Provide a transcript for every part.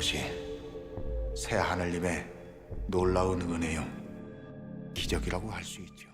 것이 새 하늘님의 놀라운 은혜요 기적이라고 할 수 있죠.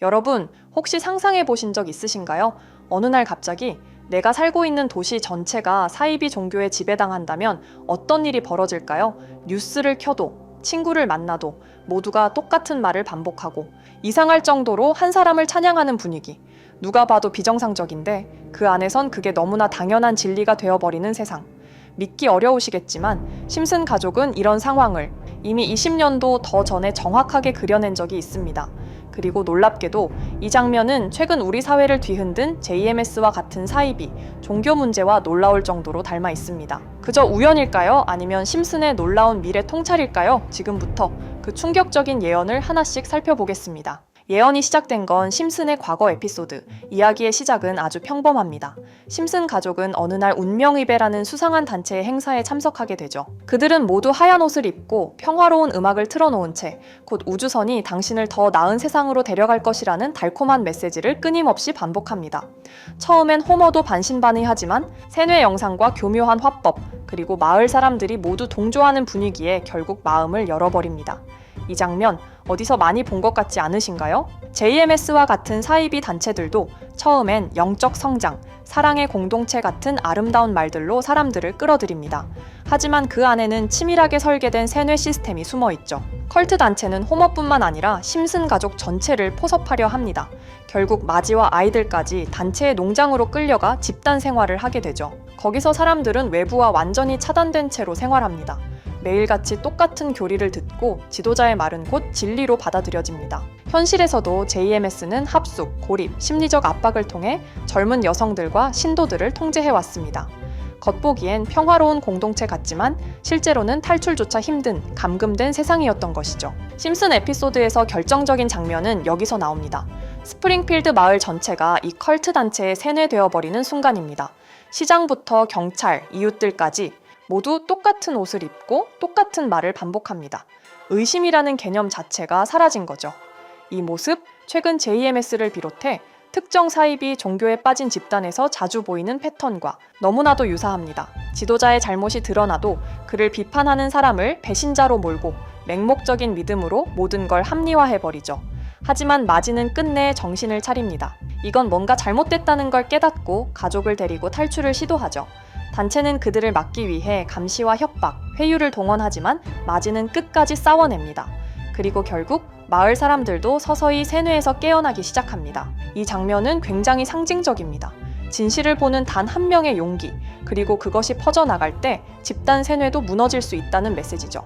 여러분, 혹시 상상해 보신 적 있으신가요? 어느 날 갑자기 내가 살고 있는 도시 전체가 사이비 종교에 지배당한다면 어떤 일이 벌어질까요? 뉴스를 켜도, 친구를 만나도 모두가 똑같은 말을 반복하고 이상할 정도로 한 사람을 찬양하는 분위기. 누가 봐도 비정상적인데 그 안에선 그게 너무나 당연한 진리가 되어버리는 세상. 믿기 어려우시겠지만 심슨 가족은 이런 상황을 이미 20년도 더 전에 정확하게 그려낸 적이 있습니다. 그리고 놀랍게도 이 장면은 최근 우리 사회를 뒤흔든 JMS와 같은 사이비, 종교 문제와 놀라울 정도로 닮아 있습니다. 그저 우연일까요? 아니면 심슨의 놀라운 미래 통찰일까요? 지금부터 그 충격적인 예언을 하나씩 살펴보겠습니다. 예언이 시작된 건 심슨의 과거 에피소드. 이야기의 시작은 아주 평범합니다. 심슨 가족은 어느 날 운명의배라는 수상한 단체의 행사에 참석하게 되죠. 그들은 모두 하얀 옷을 입고 평화로운 음악을 틀어놓은 채 곧 우주선이 당신을 더 나은 세상으로 데려갈 것이라는 달콤한 메시지를 끊임없이 반복합니다. 처음엔 호머도 반신반의하지만 세뇌 영상과 교묘한 화법 그리고 마을 사람들이 모두 동조하는 분위기에 결국 마음을 열어버립니다. 이 장면 어디서 많이 본 것 같지 않으신가요? JMS와 같은 사이비 단체들도 처음엔 영적 성장, 사랑의 공동체 같은 아름다운 말들로 사람들을 끌어들입니다. 하지만 그 안에는 치밀하게 설계된 세뇌 시스템이 숨어 있죠. 컬트 단체는 호머뿐만 아니라 심슨 가족 전체를 포섭하려 합니다. 결국 마지와 아이들까지 단체의 농장으로 끌려가 집단 생활을 하게 되죠. 거기서 사람들은 외부와 완전히 차단된 채로 생활합니다. 매일같이 똑같은 교리를 듣고 지도자의 말은 곧 진리로 받아들여집니다. 현실에서도 JMS는 합숙, 고립, 심리적 압박을 통해 젊은 여성들과 신도들을 통제해왔습니다. 겉보기엔 평화로운 공동체 같지만 실제로는 탈출조차 힘든 감금된 세상이었던 것이죠. 심슨 에피소드에서 결정적인 장면은 여기서 나옵니다. 스프링필드 마을 전체가 이 컬트 단체에 세뇌되어 버리는 순간입니다. 시장부터 경찰, 이웃들까지 모두 똑같은 옷을 입고 똑같은 말을 반복합니다. 의심이라는 개념 자체가 사라진 거죠. 이 모습, 최근 JMS를 비롯해 특정 사입이 종교에 빠진 집단에서 자주 보이는 패턴과 너무나도 유사합니다. 지도자의 잘못이 드러나도 그를 비판하는 사람을 배신자로 몰고 맹목적인 믿음으로 모든 걸 합리화해버리죠. 하지만 마지는 끝내 정신을 차립니다. 이건 뭔가 잘못됐다는 걸 깨닫고 가족을 데리고 탈출을 시도하죠. 단체는 그들을 막기 위해 감시와 협박, 회유를 동원하지만 마지는 끝까지 싸워냅니다. 그리고 결국 마을 사람들도 서서히 세뇌에서 깨어나기 시작합니다. 이 장면은 굉장히 상징적입니다. 진실을 보는 단 한 명의 용기, 그리고 그것이 퍼져나갈 때 집단 세뇌도 무너질 수 있다는 메시지죠.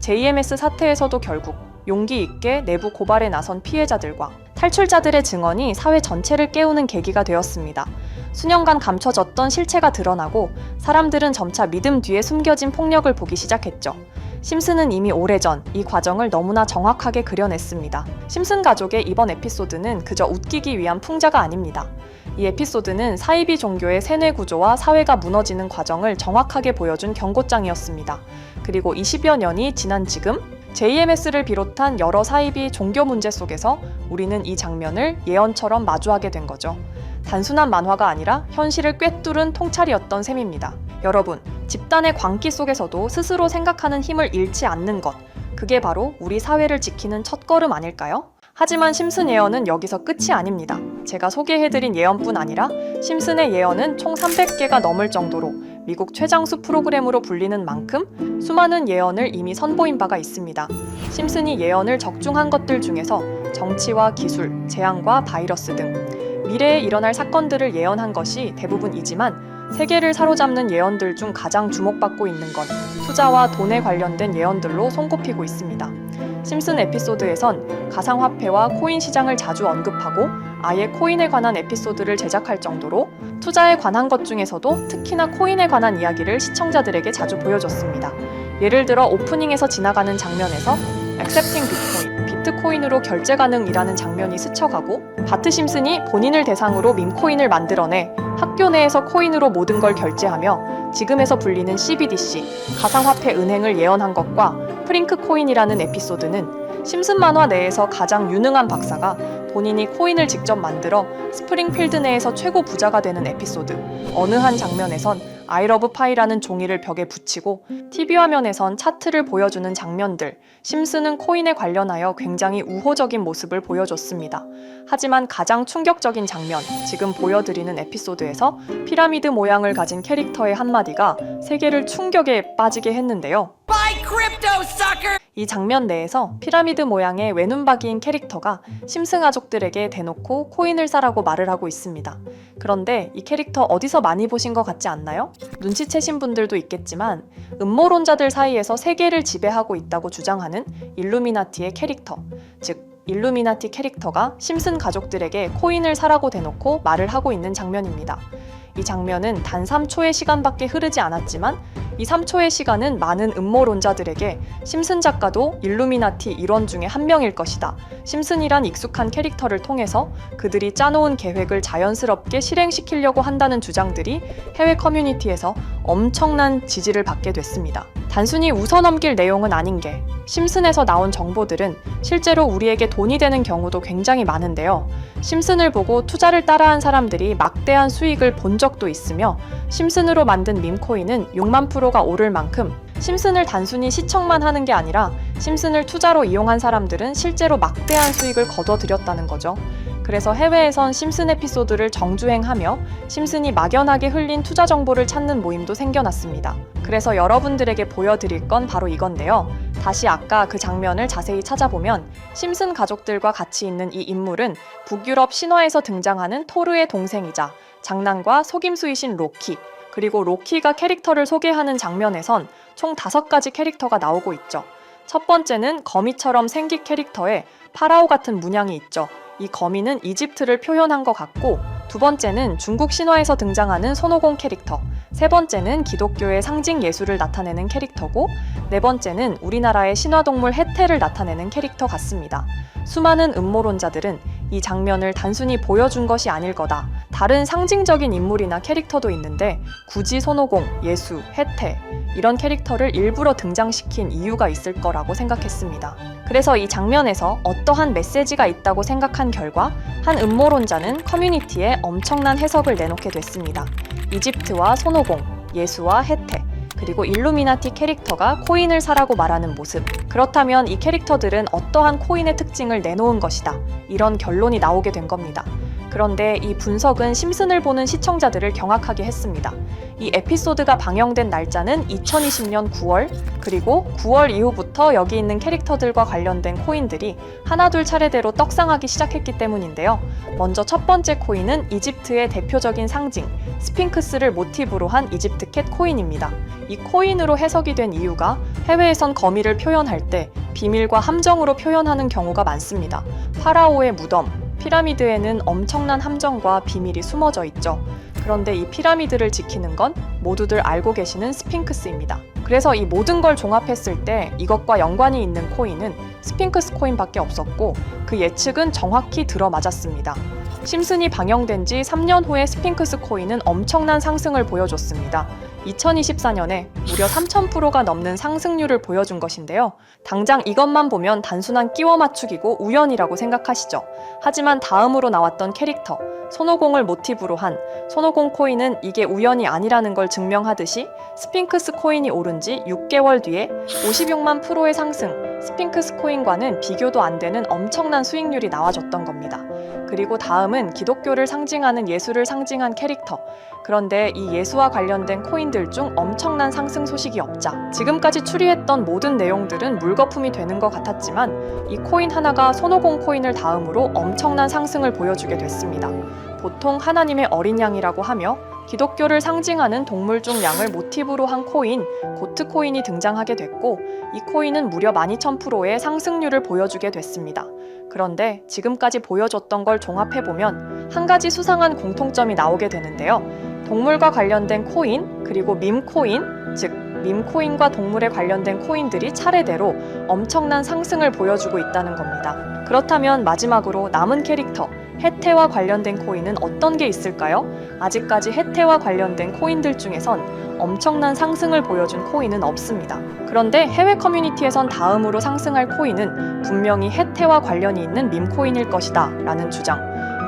JMS 사태에서도 결국 용기 있게 내부 고발에 나선 피해자들과 탈출자들의 증언이 사회 전체를 깨우는 계기가 되었습니다. 수년간 감춰졌던 실체가 드러나고 사람들은 점차 믿음 뒤에 숨겨진 폭력을 보기 시작했죠. 심슨은 이미 오래전 이 과정을 너무나 정확하게 그려냈습니다. 심슨 가족의 이번 에피소드는 그저 웃기기 위한 풍자가 아닙니다. 이 에피소드는 사이비 종교의 세뇌 구조와 사회가 무너지는 과정을 정확하게 보여준 경고장이었습니다. 그리고 20여 년이 지난 지금 JMS를 비롯한 여러 사이비 종교 문제 속에서 우리는 이 장면을 예언처럼 마주하게 된 거죠. 단순한 만화가 아니라 현실을 꿰뚫은 통찰이었던 셈입니다. 여러분, 집단의 광기 속에서도 스스로 생각하는 힘을 잃지 않는 것, 그게 바로 우리 사회를 지키는 첫걸음 아닐까요? 하지만 심슨 예언은 여기서 끝이 아닙니다. 제가 소개해드린 예언뿐 아니라 심슨의 예언은 총 300개가 넘을 정도로 미국 최장수 프로그램으로 불리는 만큼 수많은 예언을 이미 선보인 바가 있습니다. 심슨이 예언을 적중한 것들 중에서 정치와 기술, 재앙과 바이러스 등 미래에 일어날 사건들을 예언한 것이 대부분이지만 세계를 사로잡는 예언들 중 가장 주목받고 있는 건 투자와 돈에 관련된 예언들로 손꼽히고 있습니다. 심슨 에피소드에선 가상화폐와 코인 시장을 자주 언급하고 아예 코인에 관한 에피소드를 제작할 정도로 투자에 관한 것 중에서도 특히나 코인에 관한 이야기를 시청자들에게 자주 보여줬습니다. 예를 들어 오프닝에서 지나가는 장면에서 액셉팅 비트코인, 비트코인으로 결제 가능이라는 장면이 스쳐가고 바트 심슨이 본인을 대상으로 밈코인을 만들어내 학교 내에서 코인으로 모든 걸 결제하며 지금에서 불리는 CBDC, 가상화폐 은행을 예언한 것과 프링크 코인이라는 에피소드는 심슨 만화 내에서 가장 유능한 박사가 본인이 코인을 직접 만들어 스프링필드 내에서 최고 부자가 되는 에피소드. 어느 한 장면에선 아이러브 파이라는 종이를 벽에 붙이고 TV 화면에선 차트를 보여주는 장면들, 심슨은 코인에 관련하여 굉장히 우호적인 모습을 보여줬습니다. 하지만 가장 충격적인 장면, 지금 보여드리는 에피소드에서 피라미드 모양을 가진 캐릭터의 한마디가 세계를 충격에 빠지게 했는데요. Buy crypto, sucker! 이 장면 내에서 피라미드 모양의 외눈박이인 캐릭터가 심슨 가족들에게 대놓고 코인을 사라고 말을 하고 있습니다. 그런데 이 캐릭터 어디서 많이 보신 것 같지 않나요? 눈치채신 분들도 있겠지만 음모론자들 사이에서 세계를 지배하고 있다고 주장하는 일루미나티의 캐릭터, 즉 일루미나티 캐릭터가 심슨 가족들에게 코인을 사라고 대놓고 말을 하고 있는 장면입니다. 이 장면은 단 3초의 시간밖에 흐르지 않았지만 이 3초의 시간은 많은 음모론자들에게 심슨 작가도 일루미나티 일원 중에 한 명일 것이다. 심슨이란 익숙한 캐릭터를 통해서 그들이 짜놓은 계획을 자연스럽게 실행시키려고 한다는 주장들이 해외 커뮤니티에서 엄청난 지지를 받게 됐습니다. 단순히 웃어넘길 내용은 아닌 게 심슨에서 나온 정보들은 실제로 우리에게 돈이 되는 경우도 굉장히 많은데요. 심슨을 보고 투자를 따라한 사람들이 막대한 수익을 본 적도 있으며 심슨으로 만든 밈코인은 6만 프로가 오를 만큼 심슨을 단순히 시청만 하는 게 아니라 심슨을 투자로 이용한 사람들은 실제로 막대한 수익을 거둬들였다는 거죠. 그래서 해외에선 심슨 에피소드를 정주행하며 심슨이 막연하게 흘린 투자 정보를 찾는 모임도 생겨났습니다. 그래서 여러분들에게 보여드릴 건 바로 이건데요. 다시 아까 그 장면을 자세히 찾아보면 심슨 가족들과 같이 있는 이 인물은 북유럽 신화에서 등장하는 토르의 동생이자 장난과 속임수이신 로키, 그리고 로키가 캐릭터를 소개하는 장면에선 총 다섯 가지 캐릭터가 나오고 있죠. 첫 번째는 거미처럼 생긴 캐릭터에 파라오 같은 문양이 있죠. 이 거미는 이집트를 표현한 것 같고, 두 번째는 중국 신화에서 등장하는 손오공 캐릭터, 세 번째는 기독교의 상징 예술을 나타내는 캐릭터고, 네 번째는 우리나라의 신화동물 해태를 나타내는 캐릭터 같습니다. 수많은 음모론자들은 이 장면을 단순히 보여준 것이 아닐 거다. 다른 상징적인 인물이나 캐릭터도 있는데 굳이 손오공, 예수, 해태 이런 캐릭터를 일부러 등장시킨 이유가 있을 거라고 생각했습니다. 그래서 이 장면에서 어떠한 메시지가 있다고 생각한 결과 한 음모론자는 커뮤니티에 엄청난 해석을 내놓게 됐습니다. 이집트와 손오공, 예수와 해태, 그리고 일루미나티 캐릭터가 코인을 사라고 말하는 모습. 그렇다면 이 캐릭터들은 어떠한 코인의 특징을 내놓은 것이다. 이런 결론이 나오게 된 겁니다. 그런데 이 분석은 심슨을 보는 시청자들을 경악하게 했습니다. 이 에피소드가 방영된 날짜는 2020년 9월, 그리고 9월 이후부터 여기 있는 캐릭터들과 관련된 코인들이 하나둘 차례대로 떡상하기 시작했기 때문인데요. 먼저 첫 번째 코인은 이집트의 대표적인 상징, 스핑크스를 모티브로 한 이집트 캣 코인입니다. 이 코인으로 해석이 된 이유가 해외에선 거미를 표현할 때 비밀과 함정으로 표현하는 경우가 많습니다. 파라오의 무덤, 피라미드에는 엄청난 함정과 비밀이 숨어져 있죠. 그런데 이 피라미드를 지키는 건 모두들 알고 계시는 스핑크스입니다. 그래서 이 모든 걸 종합했을 때 이것과 연관이 있는 코인은 스핑크스 코인밖에 없었고 그 예측은 정확히 들어맞았습니다. 심슨이 방영된 지 3년 후에 스핑크스 코인은 엄청난 상승을 보여줬습니다. 2024년에 무려 3,000%가 넘는 상승률을 보여준 것인데요. 당장 이것만 보면 단순한 끼워 맞추기고 우연이라고 생각하시죠. 하지만 다음으로 나왔던 캐릭터, 손오공을 모티브로 한 손오공 코인은 이게 우연이 아니라는 걸 증명하듯이 스핑크스 코인이 오른 지 6개월 뒤에 56만 프로의 상승, 스핑크스 코인과는 비교도 안 되는 엄청난 수익률이 나와줬던 겁니다. 그리고 다음은 기독교를 상징하는 예수를 상징한 캐릭터. 그런데 이 예수와 관련된 코인들 중 엄청난 상승 소식이 없자 지금까지 추리했던 모든 내용들은 물거품이 되는 것 같았지만 이 코인 하나가 손오공 코인을 다음으로 엄청난 상승을 보여주게 됐습니다. 보통 하나님의 어린 양이라고 하며 기독교를 상징하는 동물 중 양을 모티브로 한 코인, 고트 코인이 등장하게 됐고 이 코인은 무려 12,000%의 상승률을 보여주게 됐습니다. 그런데 지금까지 보여줬던 걸 종합해보면 한 가지 수상한 공통점이 나오게 되는데요. 동물과 관련된 코인, 그리고 밈코인, 즉, 밈코인과 동물에 관련된 코인들이 차례대로 엄청난 상승을 보여주고 있다는 겁니다. 그렇다면 마지막으로 남은 캐릭터, 해태와 관련된 코인은 어떤 게 있을까요? 아직까지 해태와 관련된 코인들 중에선 엄청난 상승을 보여준 코인은 없습니다. 그런데 해외 커뮤니티에선 다음으로 상승할 코인은 분명히 해태와 관련이 있는 밈코인일 것이다 라는 주장.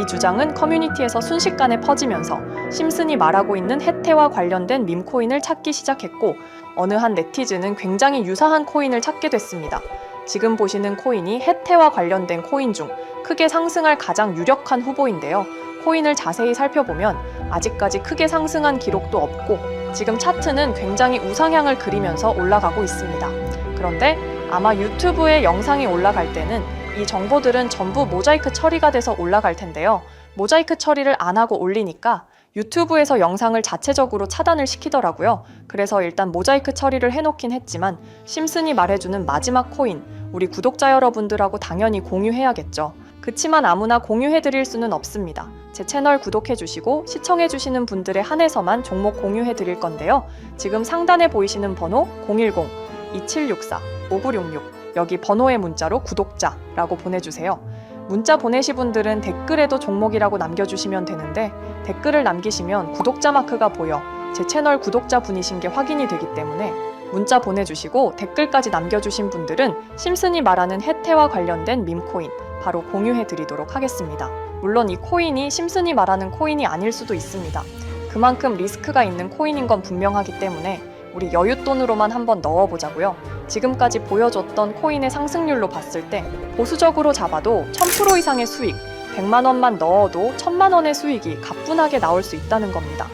이 주장은 커뮤니티에서 순식간에 퍼지면서 심슨이 말하고 있는 혜태와 관련된 밈코인을 찾기 시작했고 어느 한 네티즌은 굉장히 유사한 코인을 찾게 됐습니다. 지금 보시는 코인이 혜태와 관련된 코인 중 크게 상승할 가장 유력한 후보인데요. 코인을 자세히 살펴보면 아직까지 크게 상승한 기록도 없고 지금 차트는 굉장히 우상향을 그리면서 올라가고 있습니다. 그런데 아마 유튜브에 영상이 올라갈 때는 이 정보들은 전부 모자이크 처리가 돼서 올라갈 텐데요. 모자이크 처리를 안 하고 올리니까 유튜브에서 영상을 자체적으로 차단을 시키더라고요. 그래서 일단 모자이크 처리를 해놓긴 했지만 심슨이 말해주는 마지막 코인, 우리 구독자 여러분들하고 당연히 공유해야겠죠. 그치만 아무나 공유해드릴 수는 없습니다. 제 채널 구독해주시고 시청해주시는 분들에 한해서만 종목 공유해드릴 건데요. 지금 상단에 보이시는 번호 010-2764-5966 여기 번호의 문자로 구독자라고 보내주세요. 문자 보내시 분들은 댓글에도 종목이라고 남겨주시면 되는데 댓글을 남기시면 구독자 마크가 보여 제 채널 구독자 분이신 게 확인이 되기 때문에 문자 보내주시고 댓글까지 남겨주신 분들은 심슨이 말하는 혜태와 관련된 밈코인 바로 공유해 드리도록 하겠습니다. 물론 이 코인이 심슨이 말하는 코인이 아닐 수도 있습니다. 그만큼 리스크가 있는 코인인 건 분명하기 때문에 우리 여윳돈으로만 한번 넣어보자고요. 지금까지 보여줬던 코인의 상승률로 봤을 때 보수적으로 잡아도 1000% 이상의 수익, 100만 원만 넣어도 1000만 원의 수익이 가뿐하게 나올 수 있다는 겁니다.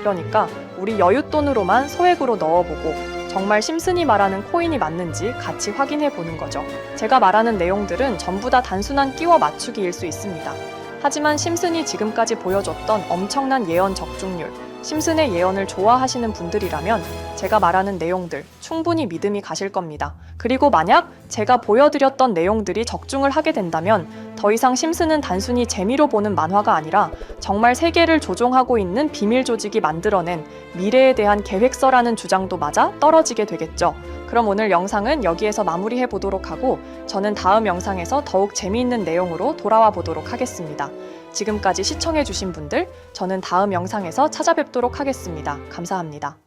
그러니까 우리 여윳돈으로만 소액으로 넣어보고 정말 심슨이 말하는 코인이 맞는지 같이 확인해 보는 거죠. 제가 말하는 내용들은 전부 다 단순한 끼워 맞추기일 수 있습니다. 하지만 심슨이 지금까지 보여줬던 엄청난 예언 적중률, 심슨의 예언을 좋아하시는 분들이라면 제가 말하는 내용들 충분히 믿음이 가실 겁니다. 그리고 만약 제가 보여드렸던 내용들이 적중을 하게 된다면 더 이상 심슨은 단순히 재미로 보는 만화가 아니라 정말 세계를 조종하고 있는 비밀 조직이 만들어낸 미래에 대한 계획서라는 주장도 맞아 떨어지게 되겠죠. 그럼 오늘 영상은 여기에서 마무리해 보도록 하고 저는 다음 영상에서 더욱 재미있는 내용으로 돌아와 보도록 하겠습니다. 지금까지 시청해주신 분들, 저는 다음 영상에서 찾아뵙도록 하겠습니다. 감사합니다.